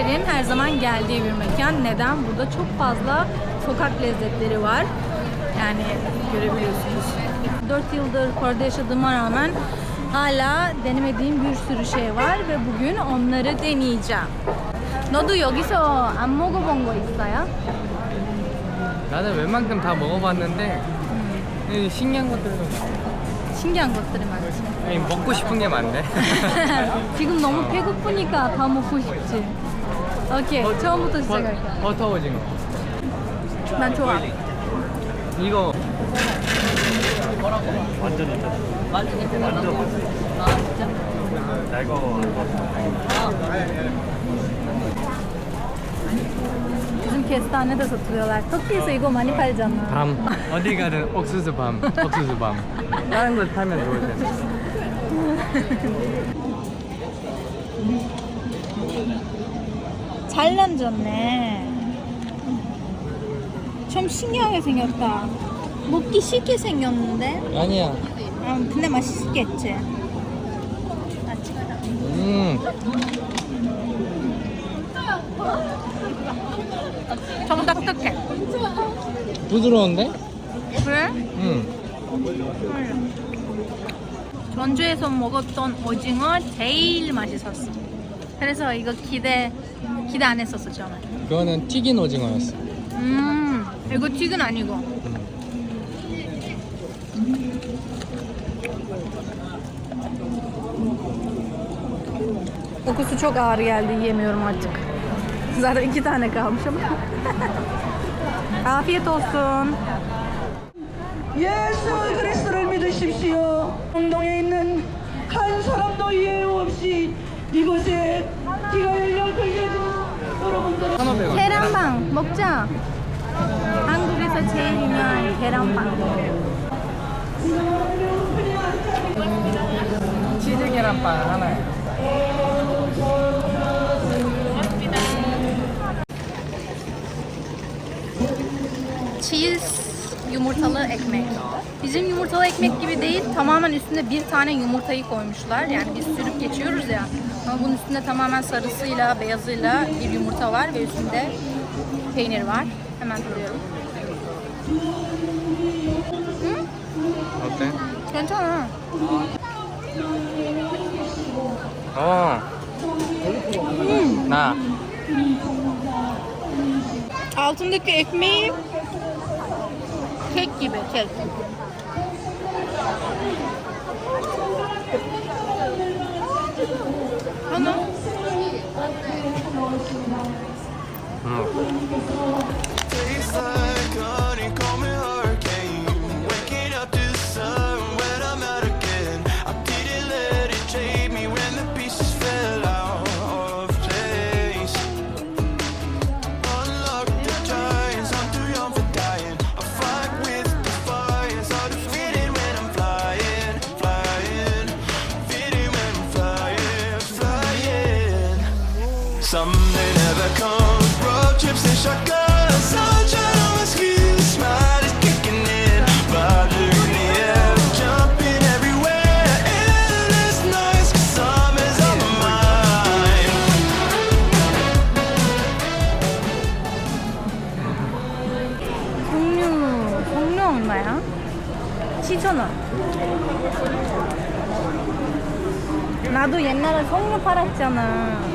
Myeongdong. Turistlerin her zaman geldiği bir mekan. Neden? Burada çok fazla sokak lezzetleri var. Yani görebiliyorsunuz. 4 yıldır Kore'de yaşadığıma rağmen hala denemediğim bir sürü şey var ve bugün onları deneyeceğim. 너도 여기서 안 먹어본 거 있어요? 나는 웬만큼 다 먹어봤는데 이 신기한 것들도 신기한 것들이 많지. 아니, 먹고 싶은 게 많네. 지금 너무 배고프니까 다 먹고 싶지. 오케이, 처음부터 시작할게. 버, 버터 오징어. 난 좋아. 이거 아 진짜? Bizim kestanede satılıyorlar. Tokyo'에서 이거 많이 팔잖아. 밤 어디 가든 옥수수 밤 옥수수 밤 다른 걸 타면 좋을 텐데 잘 만졌네. 좀 신기하게 생겼다. 먹기 쉽게 생겼는데? 아니야 아, 근데 맛있겠지. 음좀 딱딱해. 부드러운데? 그래? 음 전주에서 먹었던 오징어 제일 맛있었어. 그래서 이거 기대 기대 안 했었어 저는. 그거는 튀긴 오징어였어 음 이거 튀긴 아니고. Kokusu çok ağır geldi yiyemiyorum artık. Zaten iki tane kalmış ama. Afiyet olsun. 예수 그리스도를 믿으십시오. 공동에 있는 한 사람도 예우 없이 이곳에 기가 열 계란빵 먹자. 한국에서 제일 유명한 계란빵. 치즈 계란빵 하나에 Cheese yumurtalı ekmek. Bizim yumurtalı ekmek gibi değil, tamamen üstüne bir tane yumurtayı koymuşlar. Yani biz sürüp geçiyoruz ya. Ama bunun üstünde tamamen sarısıyla, beyazıyla bir yumurta var ve üstünde peynir var. Hemen kırıyorum. 어때? 괜찮아. 어. 나 Altındaki ekmeği kek gibi, kek. não no. Oh, no. Someday never comes. Road trips and shotguns. Sunshine on my skin. Smile is kicking in. Vibes are in the air. Jumping everywhere. Endless nights. Summer's on my mind. 종류, 종류 얼마야? 7,000원. 나도 옛날에 석류 팔았잖아.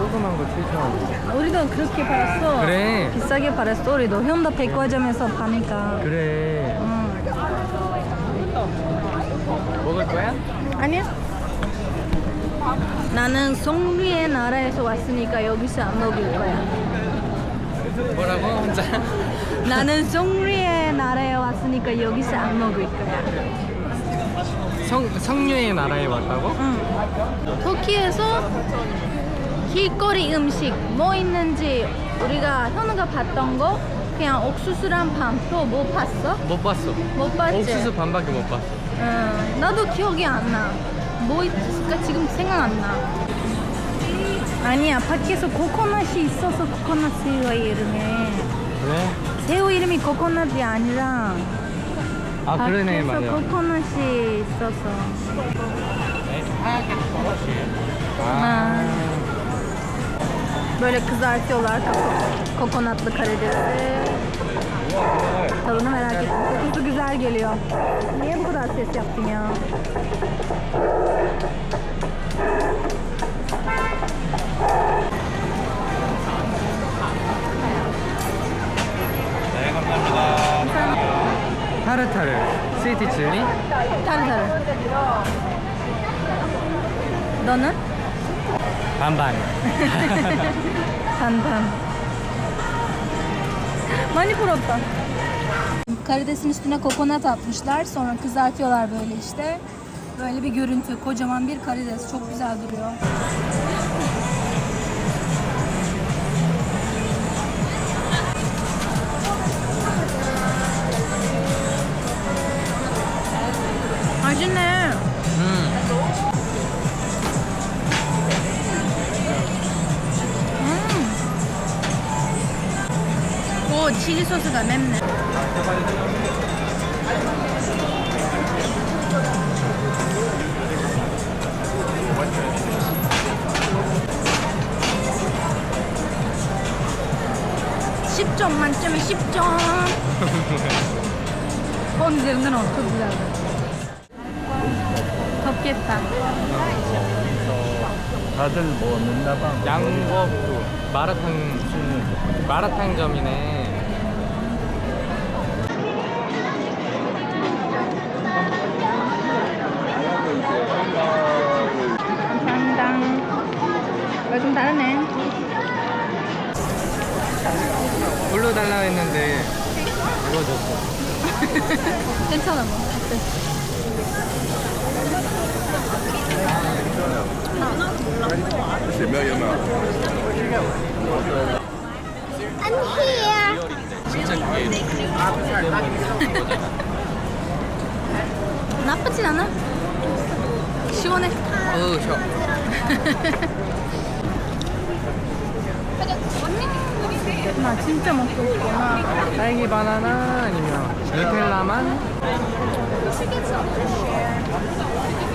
조그만 거 7,000원 우리도 그렇게 팔았어. 그래. 비싸게 팔았어. 우리도 현대 백화점에서 파니까. 그래 응. 먹을 거야? 아니야? 나는 송리의 나라에서 왔으니까 여기서 안 먹을 거야. 뭐라고 혼자? 나는 송리의 나라에 왔으니까 여기서 안 먹을 거야. 성, 성류의 나라에 왔다고? 응. 터키에서 길거리 음식 뭐 있는지 우리가 현우가 봤던 거 그냥 옥수수랑 밤 또 뭐 봤어? 못 봤어 못 봤지? 옥수수 반밖에 못 봤어 응. 나도 기억이 안 나. 뭐 있을까 지금 생각 안 나. 아니야 밖에서 코코넛이 있어서 코코넛 새우 이름에 그래? 새우 이름이 코코넛이 아니라 아 그러네 밖에서 맞아. 코코넛이 있어서. 아. Böyle kızartıyorlar koko- kokonatlı karidesi. Tadını merak ettim. Kokusu güzel geliyor. Niye bu kadar ses yaptın ya? 타르타르 스위트 칠리 타르타르. 너는? 반반. Tantan. Mani protta. Karidesin üstüne kokonat atmışlar. Sonra kızartıyorlar böyle işte. Böyle bir görüntü. Kocaman bir karides. Çok güzel duruyor. Acı ne? 오, 칠리 소스가 맵네. 십점 만점에 10점. 어, üzerinden ol. Çok güzeldi. 덥겠다. 다들 뭐 넣나 봐. 양거프 마라탕 마라탕점이네. 하나 먹어. 어때? 나쁘진 않아? 시원해. 어우, 시원. 나 진짜 먹고 싶구나. 딸기 바나나 아니면 누텔라만?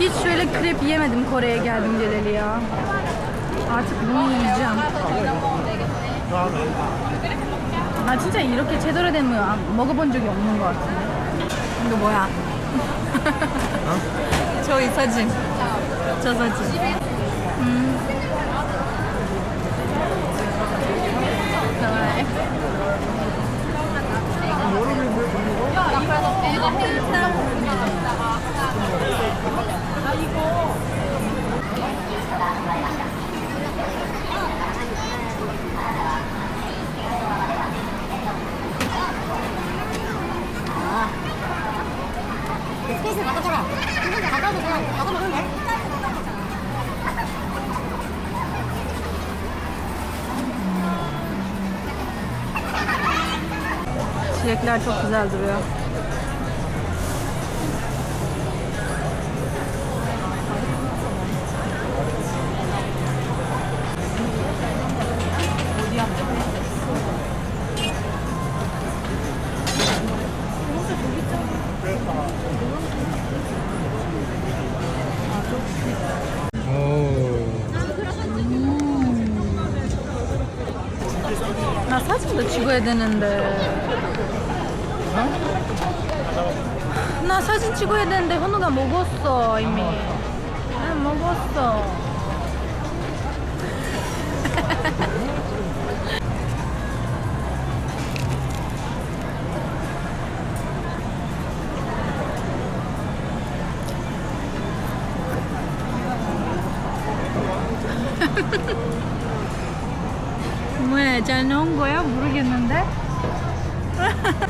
Hiç şöyle krep yemedim Kore'ye geldim geleli ya. Artık bunu yiyeceğim. 나 진짜 이렇게 제대로 된 거 먹어본 적이 없는 것 같은데. 이거 뭐야? 저 이 사진. 저 사진. 여름에 뭐 먹는 거? 야, 이거 Renkler çok güzel duruyor. Nasıl açıldı Çiğ Eden'in de? 어? 나 사진 찍어야 되는데 현우가 먹었어 이미. 난 먹었어. 왜? 잘 나온 거야? 모르겠는데?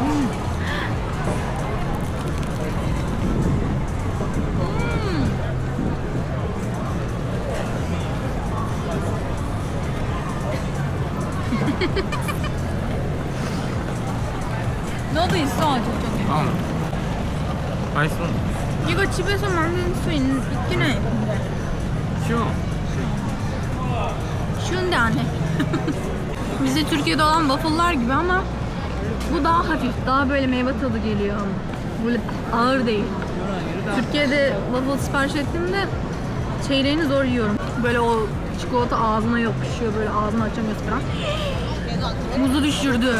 음. 너도 있어 저쪽에 어. 맛있어. 이거 집에서 만들 수 있, 있긴 해 근데 쉬워. 쉬운데 안 해. Bizde Türkiye'de olan waffle'lar gibi ama bu daha hafif, daha böyle meyve tadı geliyor. Böyle ağır değil. Türkiye'de waffle sipariş ettiğimde çeyreğini zor yiyorum. Böyle o çikolata ağzına yapışıyor, böyle ağzını açamıyorsun falan. Muzu düşürdü.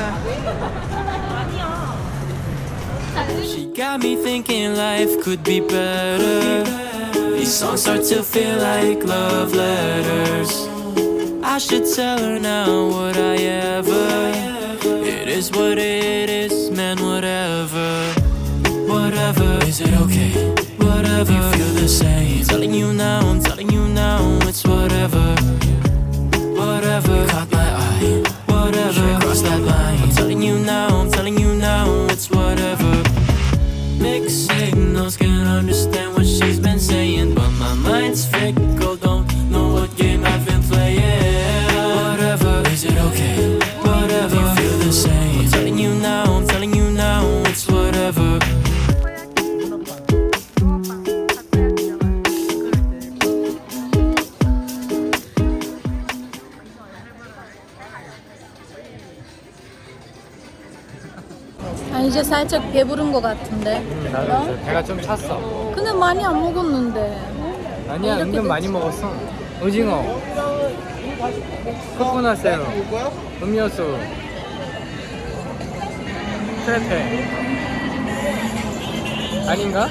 She got me thinking life could be better. These songs start to feel like love letters. I should tell her now would I ever? It is what it is, man, whatever. Whatever, is it okay? Whatever, you feel the same. Telling you now, 아니 이제 살짝 배부른 것 같은데. 나도 이제 배가 좀 찼어. 근데 많이 안 먹었는데. 아니야, 이렇게 은근 많이 됐지. 먹었어. 오징어, 코코넛 새우, 음료수, 크레페. 아닌가?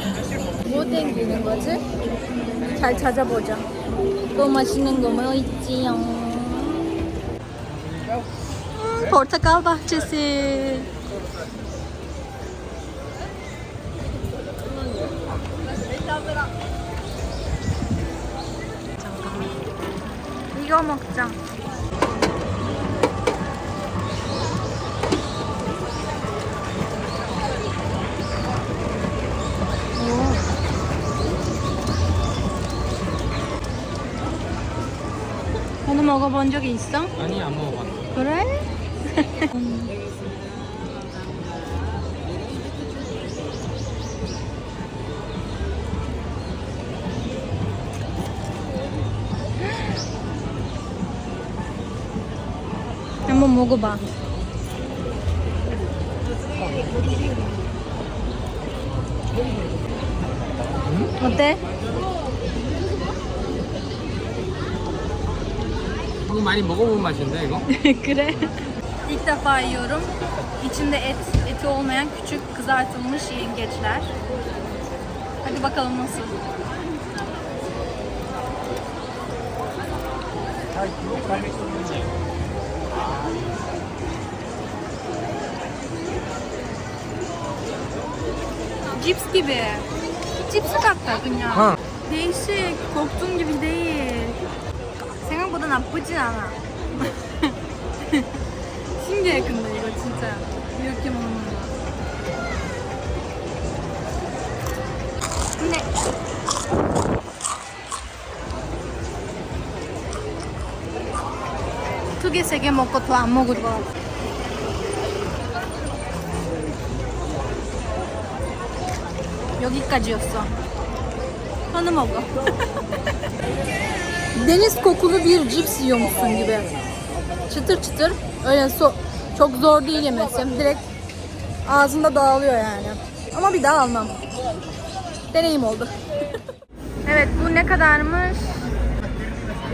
뭐 땡기는 거지? 잘 찾아보자. 또 맛있는 거 뭐 있지요? 음, portakal bahçesi. 이거 먹자. 오늘 먹어본 적이 있어? 아니, 안 먹어봤어. 그래? 한번 먹어봐. 어때? 이거 많이 먹어본 맛인데, 이거? Kre. İlk defa yiyorum. İçinde et, eti olmayan küçük kızartılmış yengeçler. Hadi bakalım nasıl. Cips gibi. Cipsi 같다 그냥. 어. Değişik. Korktuğum gibi değil. 생각보다 나쁘진 않아. 신기해 근데 이거 진짜 이렇게 먹는 거. 근데 두 개, 세 개 먹고 더 안 먹을 것 같아. 여기까지였어. 하나 먹어. Deniz kokulu bir cips yiyormuşsun gibi. Çıtır çıtır. Öyle so çok zor değil yemesi. Direkt ağzında dağılıyor yani. Ama bir daha almam. Deneyim oldu. evet bu ne kadarmış?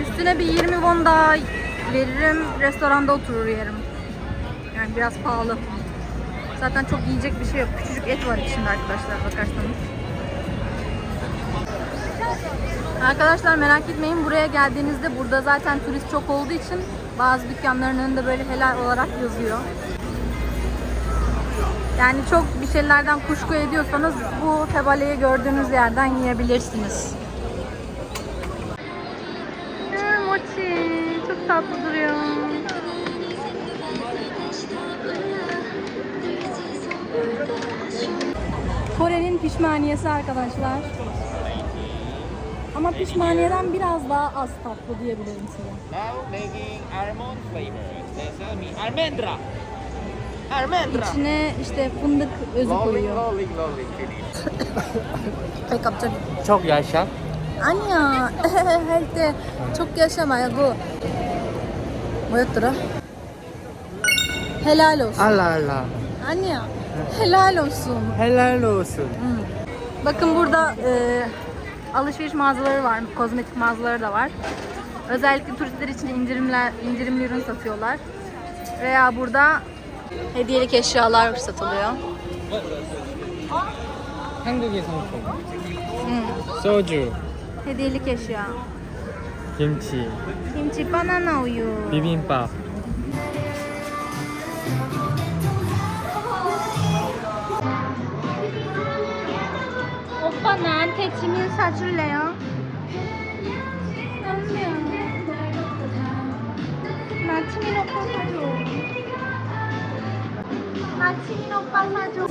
Üstüne bir 20 won daha veririm. Restoranda oturur yerim. Yani biraz pahalı. Zaten çok yiyecek bir şey yok. Küçücük et var içinde arkadaşlar bakarsanız. Arkadaşlar merak etmeyin buraya geldiğinizde burada zaten turist çok olduğu için bazı dükkanların önünde böyle helal olarak yazıyor. Yani çok bir şeylerden kuşku ediyorsanız bu febaleyi gördüğünüz yerden yiyebilirsiniz. Ee, mochi çok tatlı duruyor. Kore'nin pişmaniyesi arkadaşlar. Ama pişmaniyeden biraz daha az tatlı diyebilirim size. Now making almond flavor. They sell me almendra. Almendra. İçine işte fındık özü Rolling, koyuyor. rolling, rolling. Finish. Pek kapça. çok yaşa. 아니야. 할 때 çok yaşa 말고 뭐였더라? helal olsun. 알라, 알라. Anne helal olsun. Helal olsun. Bakın burada e, alışveriş mağazaları var, kozmetik mağazaları da var. Özellikle turistler için indirimler, indirimli ürün satıyorlar. Veya burada hediyelik eşyalar satılıyor. 한국의 상품. 소주, Hediyelik eşya. 김치, Kimchi, banana uyu. 비빔밥. 지민 사줄래요? 나 지민 오빠 사줘. 나 지민 오빠 사줘.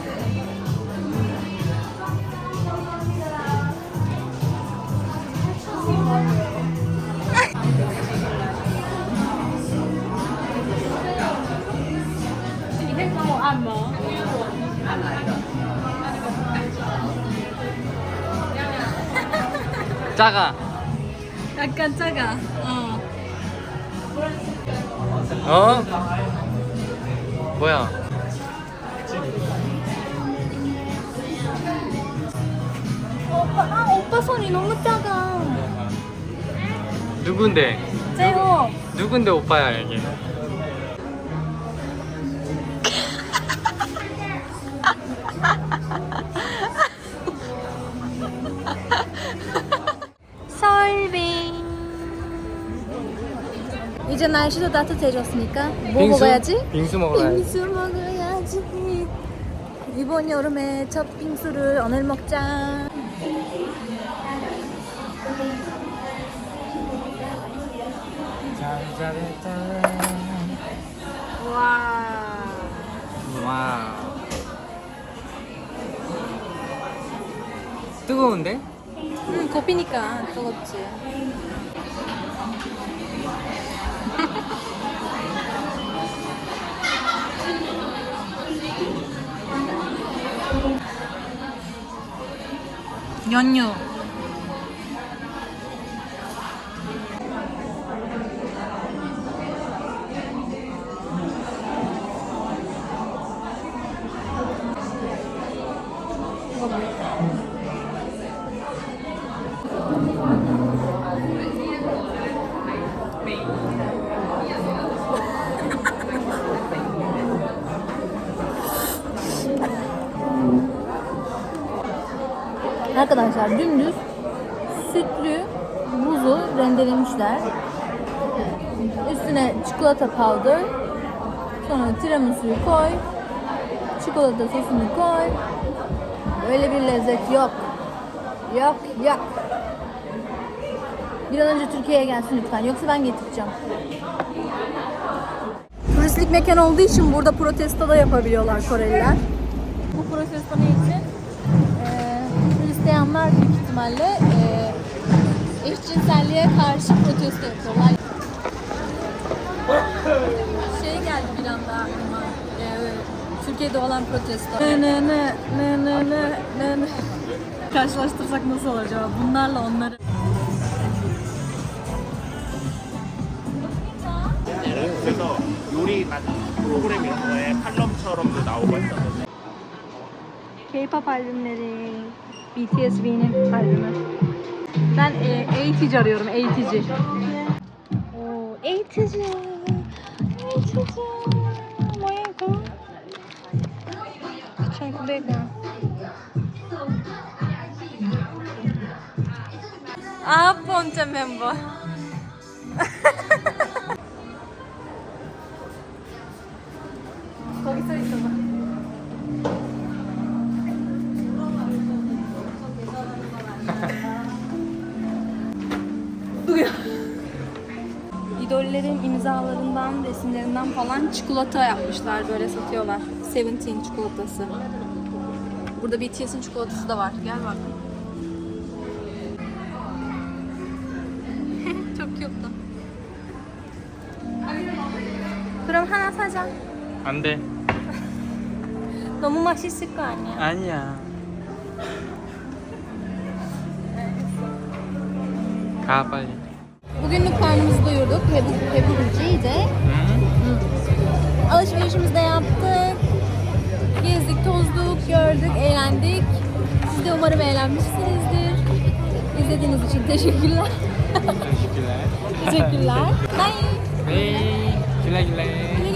작아. 약간 작아. 어. 어? 뭐야? 오빠, 아, 오빠 손이 너무 작아. 누군데? 제호. 누군데 오빠야 이게? 이제 날씨도 따뜻해졌으니까 뭐 빙수? 먹어야지? 빙수 먹어야지. 빙수 먹어야지. 이번 여름에 첫 빙수를 오늘 먹자. 와. 와. 뜨거운데? 응, 고피니까 뜨겁지. 연유. Arkadaşlar dümdüz sütlü buzu rendelemişler. Üstüne çikolata powder, sonra tiramisu'yu koy, çikolata sosunu koy. Öyle bir lezzet yok. Yok, yok. Bir an önce Türkiye'ye gelsin lütfen. Yoksa ben getireceğim. Turistlik mekan olduğu için burada protesto da yapabiliyorlar Koreliler. Bu protesto ne için? Ee, Hristiyanlar büyük ihtimalle e, eşcinselliğe karşı protesto yapıyorlar. Şey geldi bir anda aklıma. e, Türkiye'de olan protesto. Ne ne ne ne ne ne ne ne. Karşılaştırsak nasıl olur acaba? Bunlarla onları. 그래서 요리 맛 프로그램 이런 거에 칼럼처럼도 나오고 했었는데 K-pop albümleri, BTS V'nin albümü. Ben e, 80 arıyorum, 80'ci. Oo, 80'ci. 80'ci. Moyako. Çok big Ah, ponte membo. imzalarından, resimlerinden falan çikolata yapmışlar. Böyle satıyorlar. Seventeen çikolatası. Burada BTS'in çikolatası da var. Gel bak. Çok cute. 그럼 하나 사자. 안 돼. 너무 맛있을 거 아니야? 아니야. 가 빨리. Bugünlük karnımızı doyurduk. Hebu, Hebu Böceği de. 응? Alışverişimizi de yaptık. tozduk, gördük, eğlendik. Siz de umarım eğlenmişsinizdir. İzlediğiniz için teşekkürler. Teşekkürler. teşekkürler. Bye. Bye. Güle güle. Güle